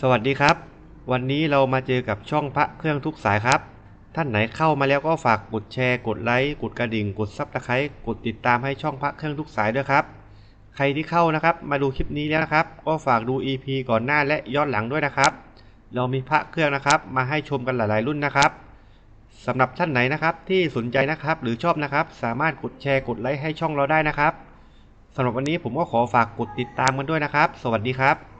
สวัสดีครับ วันนี้เรามาเจอกับช่องพระเครื่องทุกสายครับ ท่านไหนเข้ามาแล้วก็ฝากกดแชร์กดไลค์กดกระดิ่ง กดซับสไครต์กดติดตามให้ช่องพระเครื่องทุกสายด้วยครับ ใครที่เข้านะครับ มาดูคลิปนี้แล้วนะครับ ก็ฝากดู EP ก่อนหน้าและย้อนหลังด้วยนะครับ เรามีพระเครื่องนะครับ มาให้ชมกันหลาย ๆ รุ่นนะครับสำหรับท่านไหนนะครับที่สนใจนะครับหรือชอบนะครับ สามารถกดแชร์กดไลค์ให้ช่องเราได้นะครับสำหรับวันนี้ผมก็ขอฝากกดติดตามกันด้วยนะครับ สวัสดีครับ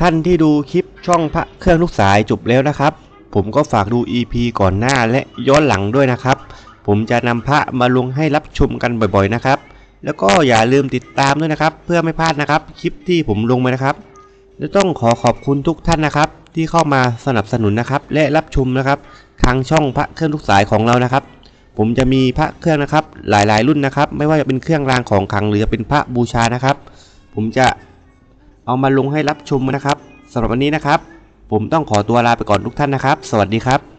ท่านที่ดูคลิปช่องพระเครื่องลูกสายจบแล้วนะครับ ผมก็ฝากดู EP ก่อนหน้าและย้อนหลังด้วยนะครับ ผมจะนำพระมาลงให้รับชมกันบ่อยๆนะครับ แล้วก็อย่าลืมติดตามด้วยนะครับ เพื่อไม่พลาดนะครับ คลิปที่ผมลงไปนะครับ และต้องขอขอบคุณทุกท่านนะครับ ที่เข้ามาสนับสนุนนะครับ และรับชมนะครับ ทางช่องพระเครื่องทุกสายของเรานะครับ ผมจะมีพระเครื่องนะครับ หลายๆ รุ่นนะครับ ไม่ว่าจะเป็นเครื่องรางของขลังหรือจะเป็นพระบูชานะครับ ผมจะ เอามาลงให้รับชมนะครับสำหรับวันนี้นะครับ ผมต้องขอตัวลาไปก่อนทุกท่านนะครับ สวัสดีครับ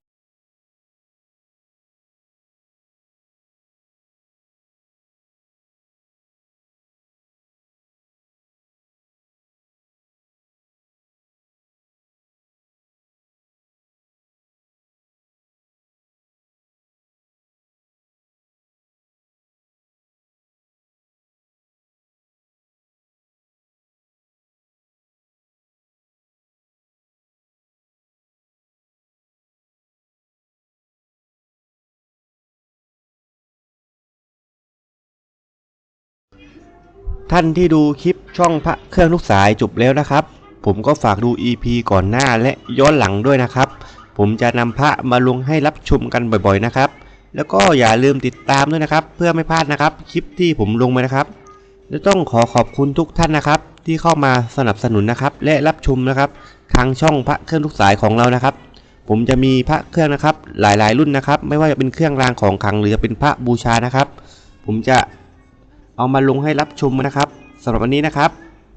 ท่านที่ดูคลิปช่องพระเครื่องลูกสายจบแล้วนะครับ ผมก็ฝากดู EP ก่อนหน้าและย้อนหลังด้วยนะครับ ผมจะนำพระมาลงให้รับชมกันบ่อยๆนะครับ แล้วก็อย่าลืมติดตามด้วยนะครับ เพื่อไม่พลาดนะครับ คลิปที่ผมลงไปนะครับ และต้องขอขอบคุณทุกท่านนะครับ ที่เข้ามาสนับสนุนนะครับ และรับชมนะครับ ทางช่องพระเครื่องทุกสายของเรานะครับ ผมจะมีพระเครื่องนะครับ หลายๆ รุ่นนะครับ ไม่ว่าจะเป็นเครื่องรางของขลังหรือจะเป็นพระบูชานะครับ ผมจะ เอามาลงให้รับชมนะครับสำหรับวันนี้นะครับ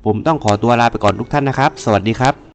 ผมต้องขอตัวลาไปก่อนทุกท่านนะครับ สวัสดีครับ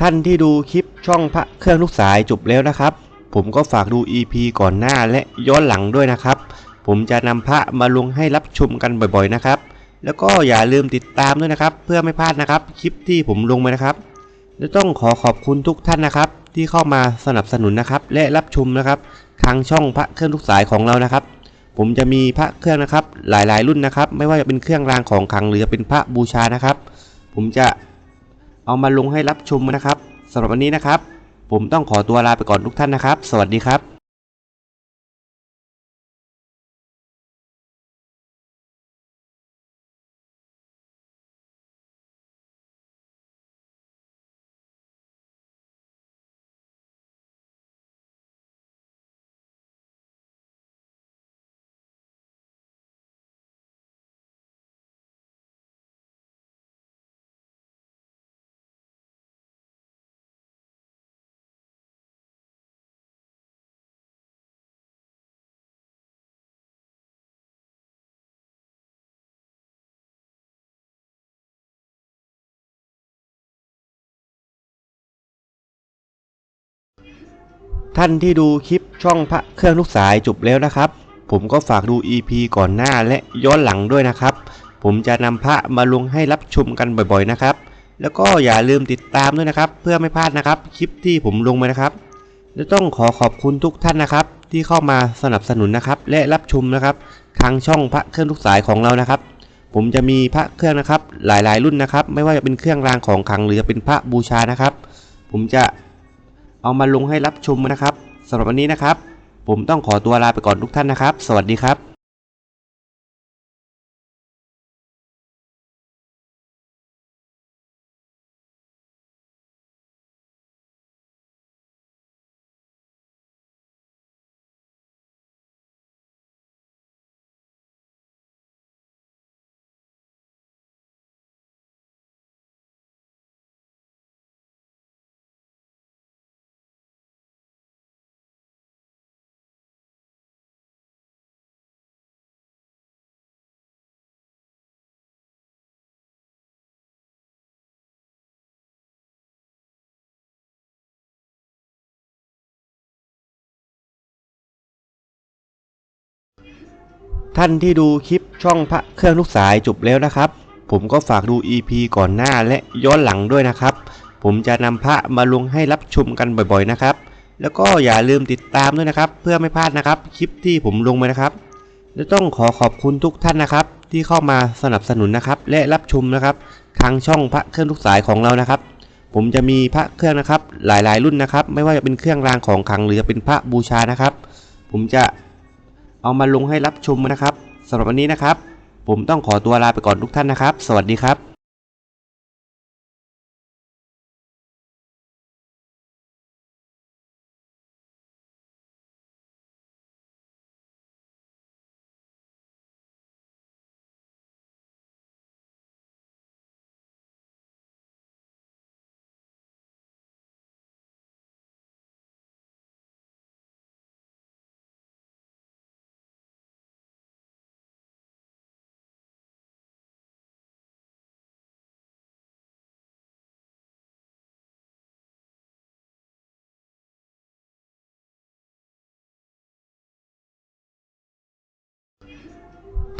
ท่านที่ดูคลิปช่องพระเครื่องลูกสายจบแล้วนะครับ ผมก็ฝากดู EP ก่อนหน้าและย้อนหลังด้วยนะครับ ผมจะนำพระมาลงให้รับชมกันบ่อยๆนะครับ แล้วก็อย่าลืมติดตามด้วยนะครับ เพื่อไม่พลาดนะครับ คลิปที่ผมลงไปนะครับ และต้องขอขอบคุณทุกท่านนะครับ ที่เข้ามาสนับสนุนนะครับ และรับชมนะครับ ทางช่องพระเครื่องทุกสายของเรานะครับ ผมจะมีพระเครื่องนะครับ หลายๆ รุ่นนะครับ ไม่ว่าจะเป็นเครื่องรางของขลังหรือจะเป็นพระบูชานะครับ ผมจะ เอามาลงให้รับชมนะครับสำหรับวันนี้นะครับ ผมต้องขอตัวลาไปก่อนทุกท่านนะครับ สวัสดีครับ ท่านที่ดูคลิปช่องพระเครื่องลูกสายจบแล้วนะครับ ผมก็ฝากดู EP ก่อนหน้าและย้อนหลังด้วยนะครับ ผมจะนำพระมาลงให้รับชมกันบ่อยๆนะครับ แล้วก็อย่าลืมติดตามด้วยนะครับ เพื่อไม่พลาดนะครับคลิปที่ผมลงไปนะครับ และต้องขอขอบคุณทุกท่านนะครับ ที่เข้ามาสนับสนุนนะครับ และรับชมนะครับทางช่องพระเครื่องทุกสายของเรานะครับ ผมจะมีพระเครื่องนะครับ หลายๆ รุ่นนะครับ ไม่ว่าจะเป็นเครื่องรางของขลังหรือจะเป็นพระบูชานะครับ ผมจะ เอามาลงให้รับชมนะครับสำหรับวันนี้นะครับ ผมต้องขอตัวลาไปก่อนทุกท่านนะครับ สวัสดีครับ ท่านที่ดูคลิปช่องพระเครื่องทุกสายจบแล้วนะครับ ผมก็ฝากดู EP ก่อนหน้าและย้อนหลังด้วยนะครับ ผมจะนำพระมาลงให้รับชมกันบ่อยๆนะครับ แล้วก็อย่าลืมติดตามด้วยนะครับ เพื่อไม่พลาดนะครับคลิปที่ผมลงไปนะครับ และต้องขอขอบคุณทุกท่านนะครับ ที่เข้ามาสนับสนุนนะครับ และรับชมนะครับ ทางช่องพระเครื่องทุกสายของเรานะครับ ผมจะมีพระเครื่องนะครับ หลายๆ รุ่นนะครับ ไม่ว่าจะเป็นเครื่องรางของขลังหรือจะเป็นพระบูชานะครับ ผมจะ เอามาลงให้รับชมนะครับสำหรับวันนี้นะครับ ผมต้องขอตัวลาไปก่อนทุกท่านนะครับ สวัสดีครับ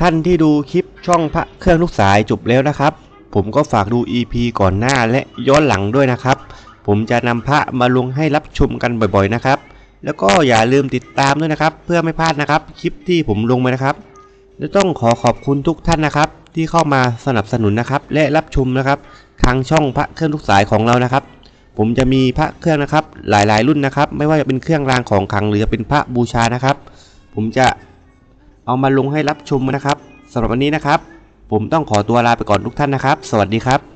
ท่านที่ดูคลิปช่องพระเครื่องทุกสายจบแล้วนะครับ ผมก็ฝากดู EP ก่อนหน้าและย้อนหลังด้วยนะครับ ผมจะนำพระมาลงให้รับชมกันบ่อยๆนะครับ แล้วก็อย่าลืมติดตามด้วยนะครับ เพื่อไม่พลาดนะครับ คลิปที่ผมลงไปนะครับ และต้องขอขอบคุณทุกท่านนะครับ ที่เข้ามาสนับสนุนนะครับ และรับชมนะครับ ทางช่องพระเครื่องทุกสายของเรานะครับ ผมจะมีพระเครื่องนะครับ หลายๆ รุ่นนะครับ ไม่ว่าจะเป็นเครื่องรางของขลังหรือจะเป็นพระบูชานะครับ ผมจะ เอามาลงให้รับชมนะครับสำหรับวันนี้นะครับ ผมต้องขอตัวลาไปก่อนทุกท่านนะครับ สวัสดีครับ